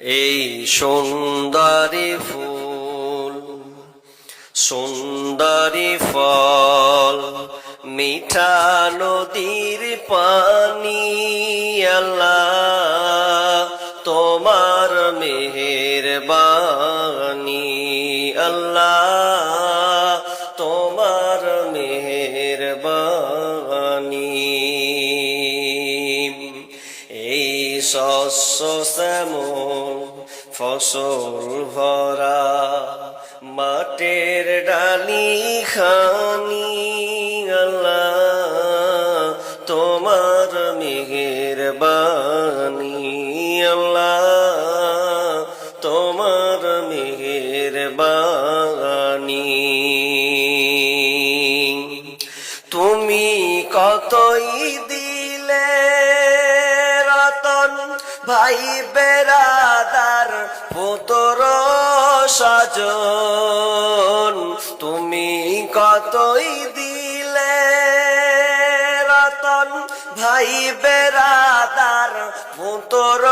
এই সুন্দরী ফুল, সুন্দরী ফল, মিঠা নদীর পানি, আল্লাহ তোমার মেহের বাণী আল্লাহ তোমার মেহের বাণী এই শস্য শ্যামল, ফসল ভরা, মাটের ডালি খানি, আল্লাহ তোমার মেহের বাণী আল্লাহ তোমার মেহের বাণী তুমি কতই দিলে ভাই বেরাদার পুতর সাজন তুমি কতই দিলে রতন? ভাই বেরাদার পুতর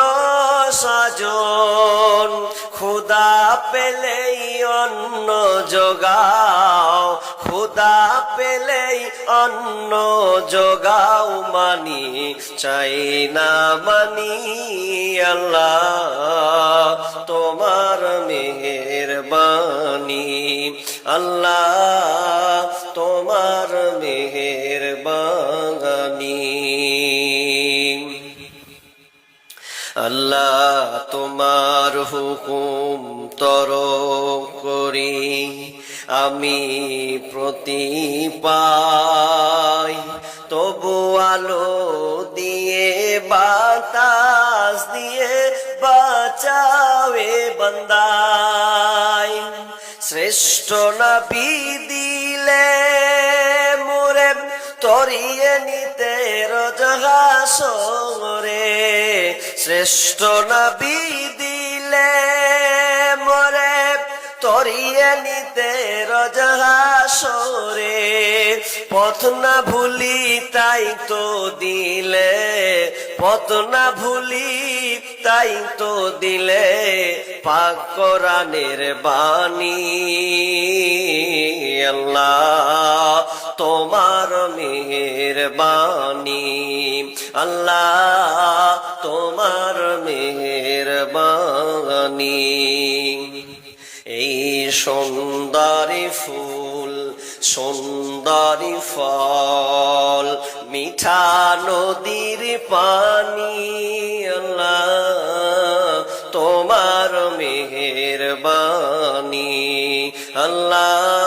সাজন খুদা পেলেই অন্ন যোগাও খুদা পেলেই অন্ন জোগাও মানি, চাই না মানি আল্লাহ তোমার মেহের বাণী আল্লাহ তোমার মেহের আল্লাহ তোমার হুকুম তর করি। আমি প্রতি পাই, তবু আলো দিয়ে, বাতাস দিয়ে বাঁচাওয়ে বন্দাই। শ্রেষ্ঠ নবী দিলে মোরে, তরিয়ে নিতে রজহাসরে শ্রেষ্ঠ নবী দিলে মোরে তরিয়ে নিতে রজহাসরে পথ না ভুলি তাই তো দিলে, পথ না ভুলি তাই তো দিলে পাক কোরআনের বাণী। আল্লাহ তোমার মেহের বাণী আল্লাহ তোমার মেহের বাণী এই সুন্দরী ফুল, সুন্দরী ফল, মিঠা নদীর পানি। আল্লাহ তোমার মেহের বাণী আল্লাহ